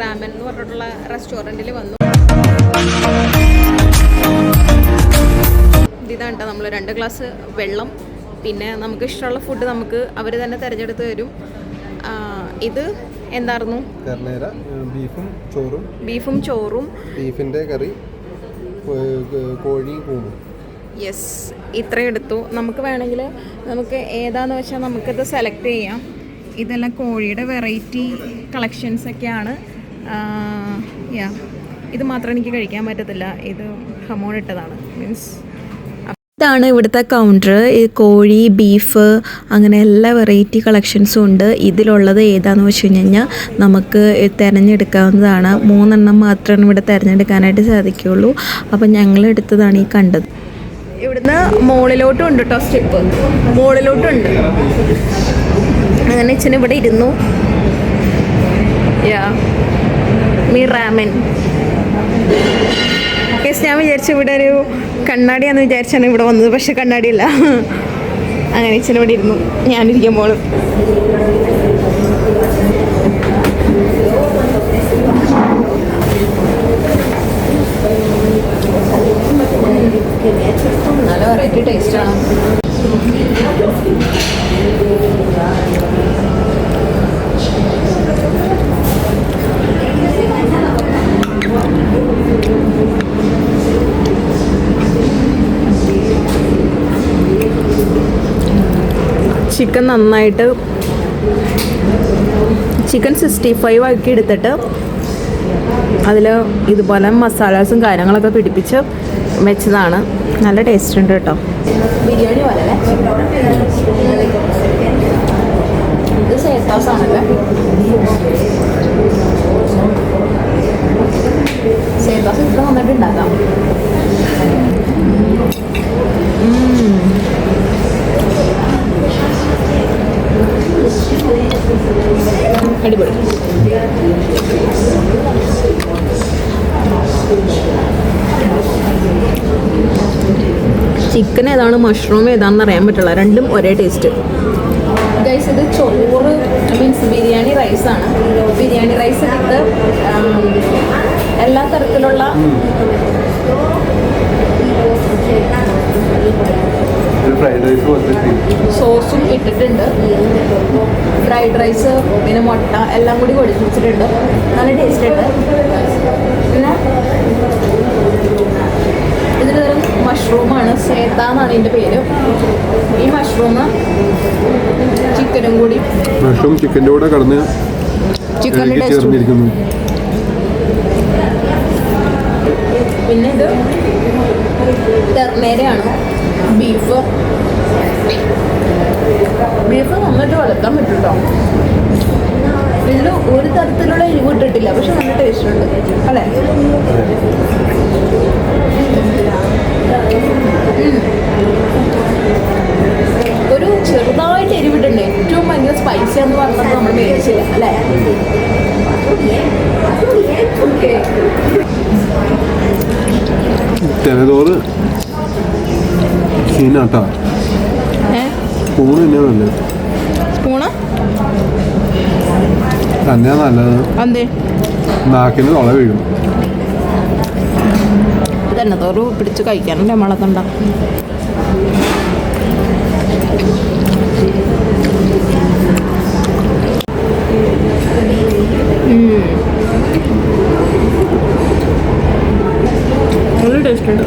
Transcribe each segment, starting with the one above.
Ramen എന്ന് പറഞ്ഞിട്ടുള്ള റെസ്റ്റോറന്റിൽ വന്നു. ഇതാണ് കേട്ടോ നമ്മൾ രണ്ട് ഗ്ലാസ് വെള്ളം പിന്നെ നമുക്ക് ഇഷ്ടമുള്ള ഫുഡ് നമുക്ക് അവർ തന്നെ തിരഞ്ഞെടുത്ത് തരും. ഇത് എന്തായിരുന്നു? ബീഫും ചോറും. ബീഫും ചോറും. ബീഫിന്റെ കറി കോഴി യെസ് ഇത്രയും എടുത്തു. നമുക്ക് വേണമെങ്കിൽ നമുക്ക് ഏതാന്ന് വെച്ചാൽ നമുക്കിത് സെലക്ട് ചെയ്യാം. ഇതെല്ലാം കോഴിയുടെ വെറൈറ്റി കളക്ഷൻസ് ഒക്കെയാണ്. യാ ഇത് മാത്രം എനിക്ക് കഴിക്കാൻ പറ്റത്തില്ല. ഇത് ഹമോൺ ഇട്ടതാണ്. മീൻസ് ഇതാണ് ഇവിടുത്തെ കൗണ്ടർ കോഴി ബീഫ് അങ്ങനെ എല്ലാ വെറൈറ്റി കളക്ഷൻസും ഉണ്ട്. ഇതിലുള്ളത് ഏതാണെന്ന് വെച്ച് കഴിഞ്ഞാൽ നമുക്ക് തിരഞ്ഞെടുക്കാവുന്നതാണ്. മൂന്നെണ്ണം മാത്രമാണ് ഇവിടെ തിരഞ്ഞെടുക്കാനായിട്ട് സാധിക്കുകയുള്ളൂ അപ്പം ഞങ്ങൾ എടുത്തതാണ് ഈ കണ്ടത്. ഇവിടുന്ന് മുകളിലോട്ടും ഉണ്ട് കേട്ടോ സ്റ്റിപ്പ് മുകളിലോട്ടും ഉണ്ട്. അങ്ങനെ ഇച്ചിന് ഇവിടെ ഇരുന്നു. യാ മീ റാമൻ. കേസ് ഞാൻ വിചാരിച്ചു ഇവിടെ ഒരു കണ്ണാടിയാന്ന് വിചാരിച്ചാണ് ഇവിടെ വന്നത് പക്ഷെ കണ്ണാടിയല്ല. അങ്ങനെ ഇച്ചിരി ഇവിടെ ഇരുന്നു. ഞാനിരിക്കുമ്പോൾ നല്ല ടേസ്റ്റാണ് ചിക്കൻ നന്നായിട്ട് ചിക്കൻ സിക്സ്റ്റി ഫൈവ് ആക്കി എടുത്തിട്ട് അതിൽ ഇതുപോലെ മസാലാസും കാര്യങ്ങളൊക്കെ പിടിപ്പിച്ച് വെച്ചതാണ്. നല്ല ടേസ്റ്റ് ഉണ്ട് കേട്ടോ. ബിരിയാണി അടിപൊളി. ചിക്കൻ ഏതാണ് മഷ്റൂം ഏതാണെന്ന് അറിയാൻ പറ്റുള്ള രണ്ടും ഒരേ ടേസ്റ്റ് ഗൈസ് ഇത് ചോറ് മീൻസ് ബിരിയാണി റൈസാണ് ബിരിയാണി റൈസ് ഇത് എല്ലാ തരത്തിലുള്ള ഫ്രൈഡ് റൈസ് പോലത്തെ സോസും ഇട്ടിട്ടുണ്ട്. ഫ്രൈഡ് റൈസ് പിന്നെ മുട്ട എല്ലാം കൂടി പൊടിച്ചിട്ടുണ്ട് നല്ല ടേസ്റ്റ് ഉണ്ട്. പിന്നെ ഇതിന് തരം മഷ്റൂമാണ് സേത്ത എന്നാണ് ഇതിന്റെ പേര്. ഈ മഷ്റൂം ചിക്കനും കൂടി മഷ്റൂം ചിക്കന്റെ കൂടെ കടന്ന് ചിക്കന്റെ ചേർന്നിരിക്കുന്നു. പിന്നെ ഇത് ടെർമേരയാണ് ബീഫ്. ബീഫ് നന്നായിട്ട് വളർത്താൻ പറ്റും കേട്ടോ ഇതിൽ ഒരു തരത്തിലുള്ള എരിവ് ഇട്ടിട്ടില്ല പക്ഷെ നല്ല ടേസ്റ്റ് ഉണ്ട് അല്ലേ. ഒരു ചെറുതായിട്ട് എരിവിട്ടുണ്ട് ഏറ്റവും ഭയങ്കര സ്പൈസി എന്ന് പറഞ്ഞത് നമ്മൾ മേടിച്ചില്ല അല്ലേ? ഓക്കെ തെനതോറ് സീനാട്ടാ ഏഹ് സ്പൂൺ തന്നെയാ നല്ലത്. സ്പൂണ്? തന്നെയാ നല്ലത്. അന്തേ നാക്കിന് തുള വീഴും. തന്നെ തോറ് പിടിച്ച് കഴിക്കാനുണ്ട് നമ്മളൊക്കെ ഉണ്ടാ. നല്ല ടേസ്റ്റ് ഉണ്ട്.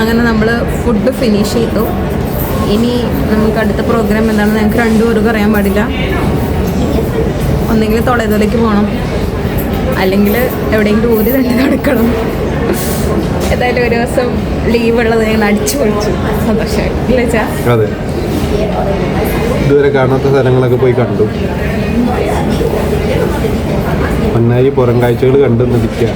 അങ്ങനെ നമ്മൾ ഫുഡ് ഫിനിഷ് ചെയ്തു. ഇനി നമുക്ക് അടുത്ത പ്രോഗ്രാം എന്താണെന്ന് ഞങ്ങൾക്ക് രണ്ടുപേർക്കും അറിയാൻ പാടില്ല. ഒന്നെങ്കിൽ തൊളയതൊലയ്ക്ക് പോകണം അല്ലെങ്കിൽ എവിടെയെങ്കിലും ഊരി തന്നെ നടക്കണം. ഏതായാലും ഒരു ദിവസം ലീവ് ഉള്ളത് ഞാൻ അടിച്ചു പൊളിച്ചു. ചാ അതെ. കാണാത്ത സ്ഥലങ്ങളൊക്കെ പോയി കണ്ടു. പൊന്നാരി പുറം കാഴ്ചകൾ കണ്ടു നിൽക്കുക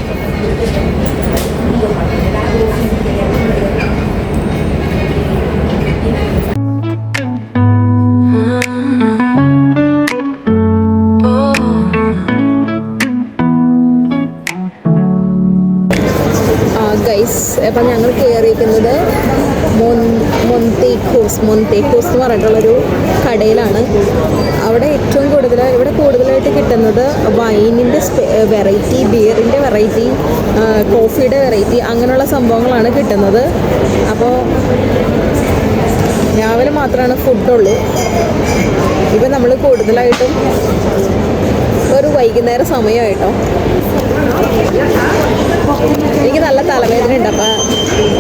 മൊന്തേക്കോസ് എന്ന് പറഞ്ഞിട്ടുള്ളൊരു കടയിലാണ്. അവിടെ ഏറ്റവും കൂടുതൽ ഇവിടെ കൂടുതലായിട്ട് കിട്ടുന്നത് വൈനിന്റെ വെറൈറ്റി ബിയറിന്റെ വെറൈറ്റി കോഫിയുടെ വെറൈറ്റി അങ്ങനെയുള്ള സംഭവങ്ങളാണ് കിട്ടുന്നത്. അപ്പോൾ രാവിലെ മാത്രമാണ് ഫുഡുള്ളൂ. ഇപ്പം നമ്മൾ കൂടുതലായിട്ടും ഒരു വൈകുന്നേരം സമയമായിട്ടോ. എനിക്ക് നല്ല തലവേദന ഉണ്ട്. അപ്പം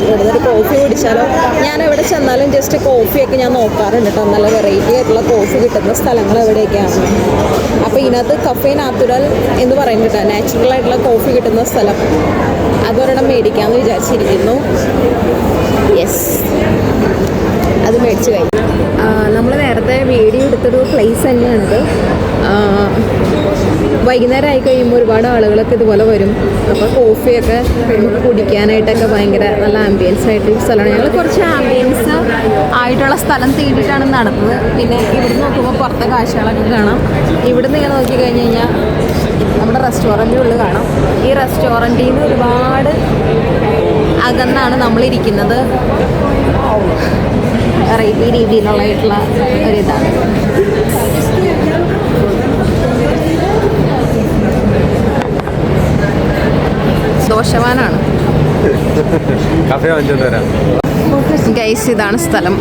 ഇവിടുന്ന് ഒരു കോഫി കുടിച്ചാലോ? ഞാൻ എവിടെ ചെന്നാലും ജസ്റ്റ് കോഫിയൊക്കെ ഞാൻ നോക്കാറുണ്ട് കേട്ടോ നല്ല വെറൈറ്റി ആയിട്ടുള്ള കോഫി കിട്ടുന്ന സ്ഥലങ്ങൾ എവിടെയൊക്കെയാണ്. അപ്പോൾ ഇതിനകത്ത് കഫേ നാത്തുരൽ എന്ന് പറയുന്നത് കേട്ടോ നാച്ചുറൽ ആയിട്ടുള്ള കോഫി കിട്ടുന്ന സ്ഥലം. അതൊരെണ്ണം മേടിക്കാമെന്ന് വിചാരിച്ചിരിക്കുന്നു. യെസ് അത് മേടിച്ച് കഴിഞ്ഞു നമ്മൾ നേരത്തെ വീഡിയോ എടുത്തൊരു പ്ലേസ് തന്നെയാണിത്. ആ, വൈകുന്നേരം ആയി കഴിയുമ്പോൾ ഒരുപാട് ആളുകളൊക്കെ ഇതുപോലെ വരും. അപ്പോൾ കോഫിയൊക്കെ നമുക്ക് കുടിക്കാനായിട്ടൊക്കെ ഭയങ്കര നല്ല ആംബിയൻസ് ആയിട്ട് സ്ഥലമാണ്. ഞങ്ങൾ കുറച്ച് ആംബിയൻസ് ആയിട്ടുള്ള സ്ഥലം തേടിയിട്ടാണ് നടന്നത്. പിന്നെ ഇവിടുന്ന് നോക്കുമ്പോൾ പുറത്തെ കാഴ്ചകളൊക്കെ കാണാം. ഇവിടുന്ന് ഇങ്ങനെ നോക്കി കഴിഞ്ഞ് കഴിഞ്ഞാൽ നമ്മുടെ റെസ്റ്റോറന്റിന്റെ ഉള്ളിൽ കാണാം. ഈ റെസ്റ്റോറന്റിൽ നിന്ന് ഒരുപാട് അകന്നാണ് നമ്മളിരിക്കുന്നത്. വെറൈറ്റി രീതിയിലുള്ളതായിട്ടുള്ള ഒരിതാണ് ദോഷവാനാണ് ഗൈസ് ഇതാണ് സ്ഥലം.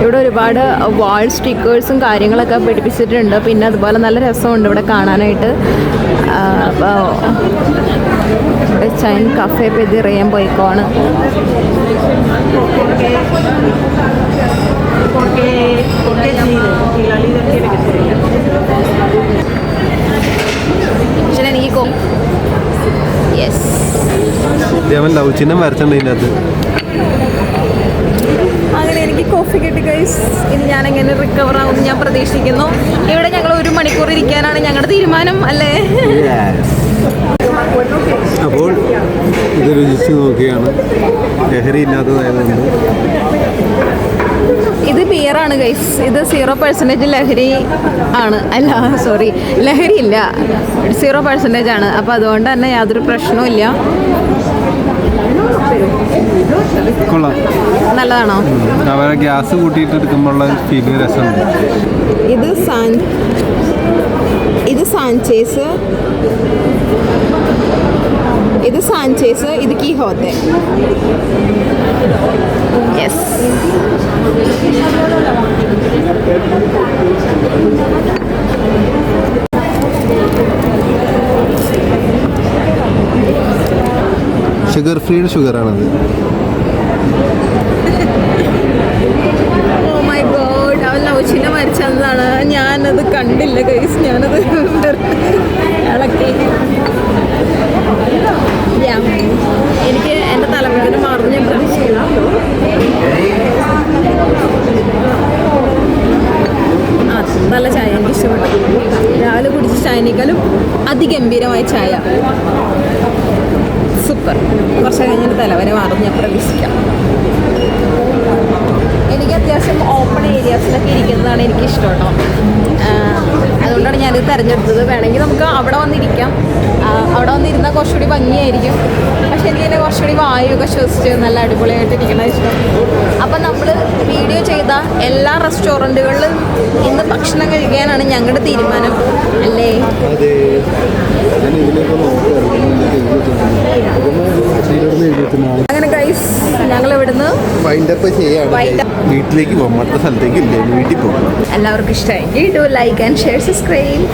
ഇവിടെ ഒരുപാട് വാൾ സ്റ്റിക്കേഴ്സും കാര്യങ്ങളൊക്കെ പിടിപ്പിച്ചിട്ടുണ്ട്. പിന്നെ അതുപോലെ നല്ല രസമുണ്ട് ഇവിടെ കാണാനായിട്ട്. അപ്പോൾ ചൈൻ കഫേ പോയിക്കോണ്. ലവ് ചിഹ്നം വരച്ചിട്ടുണ്ട് ഇതിന്റെ അകത്ത് അങ്ങനെ എനിക്ക് കോഫി കിട്ടി ഗൈസ് ഇനി ഞാൻ എങ്ങനെ റിക്കവർ ആവും ഞാൻ പ്രതീക്ഷിക്കുന്നു. ഇവിടെ ഞങ്ങൾ ഒരു മണിക്കൂർ ഇരിക്കാനാണ് ഞങ്ങളുടെ തീരുമാനം അല്ലേ? അപ്പോൾ ഇത് രുചിച്ച് നോക്കിയാണ് ലഹരി ഇല്ലാത്തതായതുകൊണ്ട്. ഇത് ബിയറാണ് ഗൈസ് ഇത് സീറോ പെർസെന്റേജ് ലഹരി ആണ്. അല്ല സോറി ലഹരി ഇല്ല. സീറോ പെർസെന്റേജ് ആണ്. അപ്പോൾ അതുകൊണ്ട് തന്നെ യാതൊരു പ്രശ്നവും ഇല്ല. നല്ലതാണോ? അവരെ ഗ്യാസ് കൂട്ടിയിട്ട് എടുക്കുമ്പോൾ ഇത് സാൻ ഇത് സാൻചേസ് ഇത് സാൻചേസ് ഇത് കീഹോത്തെ yes sugar ഫ്രീയുടെ ഷുഗറാണത് oh my god അവൻ ലൗച്ചിനെ മരിച്ചതാണ് ഞാനത് കണ്ടില്ല ഗൈസ് ഞാനത് ഇളക്കി. എനിക്ക് എന്റെ തലമുറ മറിഞ്ഞ പ്രതീക്ഷിക്കില്ല ആ നല്ല ചായ എനിക്ക് ഇഷ്ടപ്പെട്ടു. രാവിലെ കുടിച്ച ചായനേക്കാളും അതിഗംഭീരമായ ചായ. സൂപ്പർ കുറച്ച് കഴിഞ്ഞിട്ട് തലവരെ മാറും ഞാൻ പ്രതീക്ഷിക്കാം. എനിക്ക് അത്യാവശ്യം ഓപ്പൺ ഏരിയാസിലൊക്കെ ഇരിക്കുന്നതാണ് എനിക്ക് ഇഷ്ടം കേട്ടോ അതുകൊണ്ടാണ് ഞാനിത് തിരഞ്ഞെടുത്തത്. വേണമെങ്കിൽ നമുക്ക് അവിടെ വന്നിരിക്കാം. അവിടെ വന്നിരുന്നാൽ കുറച്ചുകൂടി ഭംഗിയായിരിക്കും. പക്ഷെ എനിക്ക് ഇതിനെ കുറച്ചുകൂടി വായുവൊക്കെ ശ്വസിച്ച് നല്ല അടിപൊളിയായിട്ട് ഇരിക്കണ ഇഷ്ടം. അപ്പം നമ്മൾ വീഡിയോ ചെയ്ത എല്ലാ റെസ്റ്റോറന്റുകളിലും ഇന്ന് ഭക്ഷണം കഴിക്കാനാണ് ഞങ്ങളുടെ തീരുമാനം. അല്ലേ? ഇതിലേക്ക് നോക്കുകയാണ്. അങ്ങനെ ഞങ്ങൾ വീട്ടിലേക്ക് മറ്റ സ്ഥലത്തേക്ക് വീട്ടിൽ എല്ലാവർക്കും ഇഷ്ടമായി do like and share subscribe